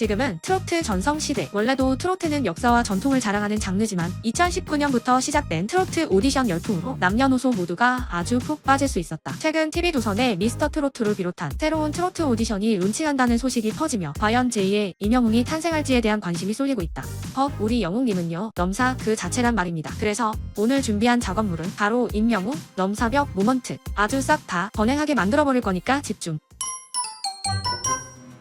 지금은 트로트 전성시대. 원래도 트로트는 역사와 전통을 자랑하는 장르지만 2019년부터 시작된 트로트 오디션 열풍으로 남녀노소 모두가 아주 푹 빠질 수 있었다. 최근 TV조선의 미스터 트로트를 비롯한 새로운 트로트 오디션이 론칭한다는 소식이 퍼지며 과연 제2의 임영웅이 탄생할지에 대한 관심이 쏠리고 있다. 헉, 우리 영웅님은요, 넘사 그 자체란 말입니다. 그래서 오늘 준비한 작업물은 바로 임영웅, 넘사벽, 모먼트. 아주 싹 다 번행하게 만들어버릴 거니까 집중.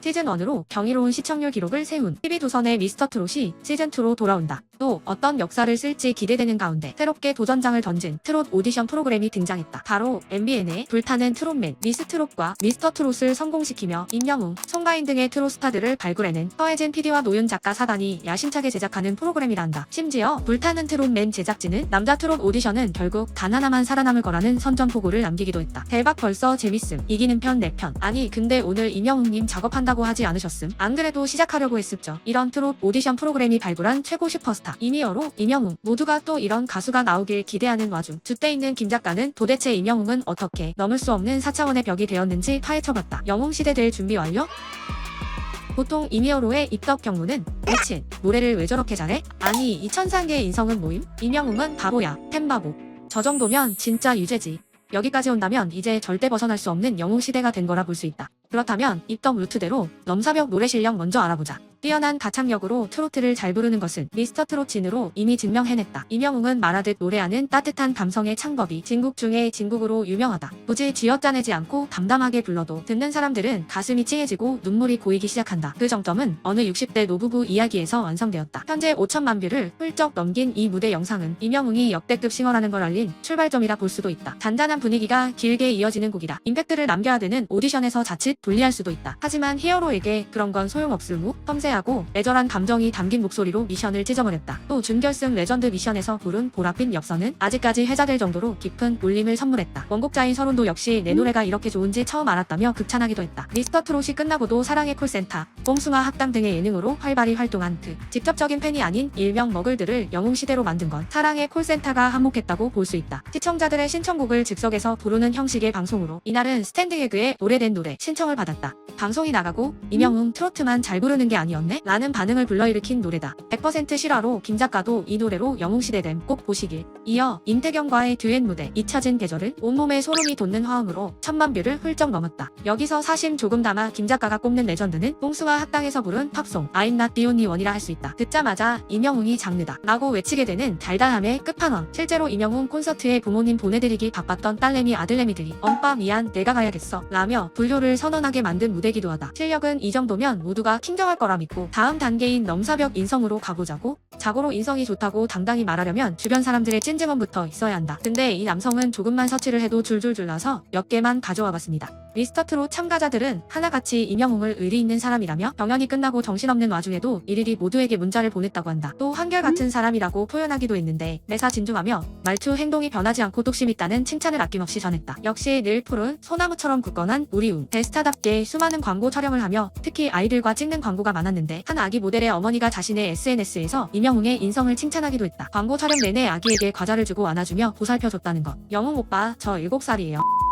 시즌1으로 경이로운 시청률 기록을 세운 TV조선의 미스터 트롯이 시즌2로 돌아온다. 또 어떤 역사를 쓸지 기대되는 가운데 새롭게 도전장을 던진 트롯 오디션 프로그램이 등장했다. 바로 MBN의 불타는 트롯맨 미스트롯과 미스터 트롯을 성공시키며 임영웅, 송가인 등의 트롯 스타들을 발굴해낸 서혜진 PD와 노윤 작가 사단이 야심차게 제작하는 프로그램이란다. 심지어 불타는 트롯맨 제작진은 남자 트롯 오디션은 결국 단 하나만 살아남을 거라는 선전포고를 남기기도 했다. 대박 벌써 재밌음. 이기는 편 내 편. 아니 근데 오늘 임영웅님 작업한다 고 하지 않으셨음? 안 그래도 시작하려고 했습죠. 이런 트롯 오디션 프로그램이 발굴한 최고 슈퍼스타 이니어로 임영웅 모두가 또 이런 가수가 나오길 기대하는 와중 주대 있는 김 작가는 도대체 임영웅은 어떻게 넘을 수 없는 4차원의 벽이 되었는지 파헤쳐봤다. 영웅 시대 될 준비 완료? 보통 이미어로의 입덕 경로는 미친 노래를 왜 저렇게 잘해? 아니 이 천상계의 인성은 모임? 임영웅은 바보야 템바보 저 정도면 진짜 유죄지 여기까지 온다면 이제 절대 벗어날 수 없는 영웅 시대가 된 거라 볼 수 있다 그렇다면 입덕 루트대로 넘사벽 노래 실력 먼저 알아보자 뛰어난 가창력으로 트로트를 잘 부르는 것은 미스터 트롯 진으로 이미 증명해냈다. 이명웅은 말하듯 노래하는 따뜻한 감성의 창법이 진국 중에 진국으로 유명하다. 굳이 쥐어짜내지 않고 담담하게 불러도 듣는 사람들은 가슴이 찡해지고 눈물이 고이기 시작한다. 그 정점은 어느 60대 노부부 이야기에서 완성되었다. 현재 5천만 뷰를 훌쩍 넘긴 이 무대 영상은 이명웅이 역대급 싱어라는 걸 알린 출발점이라 볼 수도 있다. 잔잔한 분위기가 길게 이어지는 곡이다. 임팩트를 남겨야 되는 오디션에서 자칫 불리할 수도 있다. 하지만 히어로에게 그런 건 소용없을 무 섬세하고 애절한 감정이 담긴 목소리로 미션을 찢어버렸다. 또 준결승 레전드 미션에서 부른 보랏빛 엽서는 아직까지 회자될 정도로 깊은 울림을 선물했다. 원곡자인 서른도 역시 내 노래가 이렇게 좋은지 처음 알았다며 극찬하기도 했다. 미스터 트롯이 끝나고도 사랑의 콜센터, 뽕숭아 학당 등의 예능으로 활발히 활동한 그 직접적인 팬이 아닌 일명 머글들을 영웅 시대로 만든 건 사랑의 콜센터가 한몫했다고 볼 수 있다. 시청자들의 신청곡을 즉석에서 부르는 형식의 방송으로 이날은 스탠드 개그의 오래된 노래 신청을 받았다. 방송이 나가고 이명웅 트로트만 잘 부르는 게 아니었 네? 라는 반응을 불러일으킨 노래다. 100% 실화로 김 작가도 이 노래로 영웅시대됨 꼭 보시길. 이어 임태경과의 듀엣 무대 잊혀진 계절은 온몸에 소름이 돋는 화음으로 천만 뷰를 훌쩍 넘었다. 여기서 사심 조금 담아 김 작가가 꼽는 레전드는 뽕수와 학당에서 부른 팝송 I'm not the only one이라 할 수 있다. 듣자마자 이명웅이 장르다. 라고 외치게 되는 달달함의 끝판왕. 실제로 이명웅 콘서트에 부모님 보내드리기 바빴던 딸내미 아들내미들이 엄빠 미안 내가 가야겠어 라며 불효를 선언하게 만든 무대기도 하다. 실력은 이 정도면 모두가 킹정할 거라 믿고 다음 단계인 넘사벽 인성으로 가보자고? 자고로 인성이 좋다고 당당히 말하려면 주변 사람들의 찐즈먼부터 있어야 한다. 근데 이 남성은 조금만 서치를 해도 줄줄줄 나서 몇 개만 가져와 봤습니다. 미스터 트롯 참가자들은 하나같이 임영웅을 의리 있는 사람이라며 경연이 끝나고 정신없는 와중에도 일일이 모두에게 문자를 보냈다고 한다. 또 한결같은 사람이라고 표현하기도 했는데 매사 진중하며 말투 행동이 변하지 않고 뚝심 있다는 칭찬을 아낌없이 전했다. 역시 늘 푸른 소나무처럼 굳건한 우리웅 대스타답게 수많은 광고 촬영을 하며 특히 아이들과 찍는 광고가 많았는데 한 아기 모델의 어머니가 자신의 SNS에서 임영웅의 인성을 칭찬하기도 했다. 광고 촬영 내내 아기에게 과자를 주고 안아주며 보살펴줬다는 것. 영웅 오빠 저 7살이에요.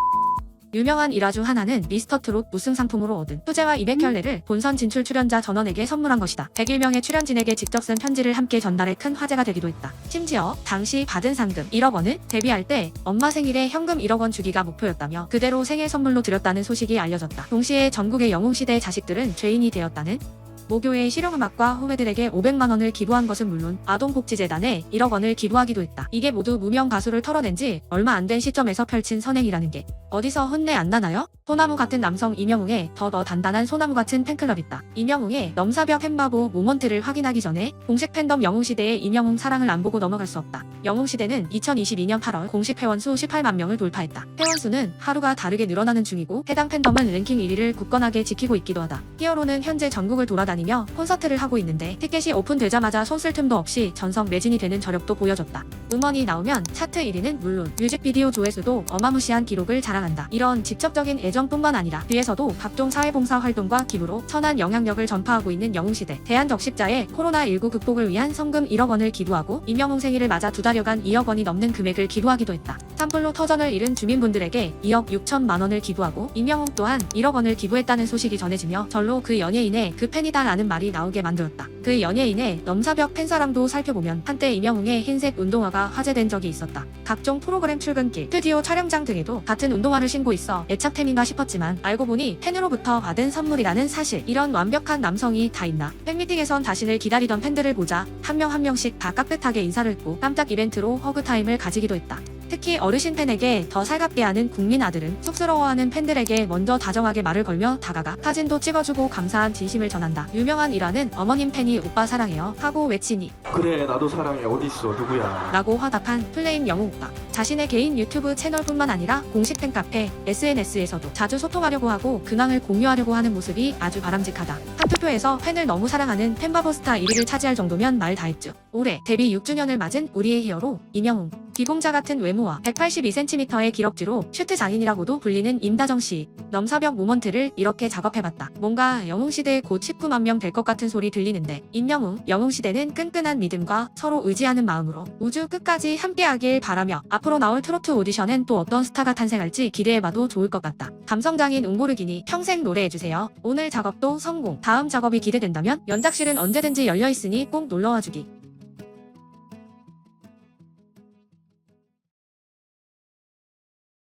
유명한 일화 중 하나는 미스터 트롯 우승 상품으로 얻은 수제와 200켤레를 본선 진출 출연자 전원에게 선물한 것이다. 101명의 출연진에게 직접 쓴 편지를 함께 전달해 큰 화제가 되기도 했다. 심지어 당시 받은 상금 1억 원을 데뷔할 때 엄마 생일에 현금 1억 원 주기가 목표였다며 그대로 생일 선물로 드렸다는 소식이 알려졌다. 동시에 전국의 영웅시대 자식들은 죄인이 되었다는 모교의 실용음악과 후배들에게 500만 원을 기부한 것은 물론 아동복지재단에 1억 원을 기부하기도 했다. 이게 모두 무명 가수를 털어낸 지 얼마 안 된 시점에서 펼친 선행이라는 게 어디서 혼내 안 나나요? 소나무 같은 남성 이명웅의 더 더 단단한 소나무 같은 팬클럽 있다. 이명웅의 넘사벽 햄바보 모먼트를 확인하기 전에 공식 팬덤 영웅시대의 이명웅 사랑을 안 보고 넘어갈 수 없다. 영웅시대는 2022년 8월 공식 회원수 18만 명을 돌파했다. 회원수는 하루가 다르게 늘어나는 중이고 해당 팬덤은 랭킹 1위를 굳건하게 지키고 있기도 하다. 히어로는 현재 전국을 돌아다니 며 콘서트를 하고 있는데 티켓이 오픈되자마자 손쓸 틈도 없이 전성 매진이 되는 저력도 보여줬다. 음원이 나오면 차트 1위는 물론 뮤직비디오 조회수도 어마무시한 기록을 자랑한다. 이런 직접적인 애정뿐만 아니라 뒤에서도 각종 사회봉사 활동과 기부로 선한 영향력을 전파하고 있는 영웅시대. 대한적십자에 코로나19 극복을 위한 성금 1억 원을 기부하고 임영웅 생일을 맞아 두 달여간 2억 원이 넘는 금액을 기부하기도 했다. 산불로 터전을 잃은 주민분들에게 2억 6천만 원을 기부하고 임영웅 또한 1억 원을 기부했다는 소식이 전해지며 절로 그 연예인의 그 팬이다라는 라는 말이 나오게 만들었다. 그 연예인의 넘사벽 팬사랑도 살펴보면 한때 임영웅의 흰색 운동화가 화제된 적이 있었다. 각종 프로그램 출근길, 스튜디오 촬영장 등에도 같은 운동화를 신고 있어 애착템인가 싶었지만 알고 보니 팬으로부터 받은 선물이라는 사실. 이런 완벽한 남성이 다 있나? 팬미팅에선 자신을 기다리던 팬들을 보자 한 명한 명씩 다 깍듯하게 인사를 했고 깜짝 이벤트로 허그타임을 가지기도 했다. 특히 어르신 팬에게 더 살갑게 하는 국민 아들은 쑥스러워하는 팬들에게 먼저 다정하게 말을 걸며 다가가 사진도 찍어주고 감사한 진심을 전한다. 유명한 일화는 어머님 팬이 오빠 사랑해요 하고 외치니 그래 나도 사랑해 어딨어 누구야 라고 화답한 플레임 영웅 오빠. 자신의 개인 유튜브 채널뿐만 아니라 공식 팬카페, SNS에서도 자주 소통하려고 하고 근황을 공유하려고 하는 모습이 아주 바람직하다. 한 투표에서 팬을 너무 사랑하는 팬바버스타 1위를 차지할 정도면 말 다했죠. 올해 데뷔 6주년을 맞은 우리의 히어로 임영웅. 기공자 같은 외모와 182cm의 기럭지로 슈트 장인이라고도 불리는 임다정 씨. 넘사벽 모먼트를 이렇게 작업해봤다. 뭔가 영웅시대 곧 19만 명 될 것 같은 소리 들리는데 임영웅, 영웅시대는 끈끈한 믿음과 서로 의지하는 마음으로 우주 끝까지 함께하길 바라며 앞으로 나올 트로트 오디션엔 또 어떤 스타가 탄생할지 기대해봐도 좋을 것 같다. 감성장인 웅보르기니 평생 노래해주세요. 오늘 작업도 성공. 다음 작업이 기대된다면 연작실은 언제든지 열려있으니 꼭 놀러와주기.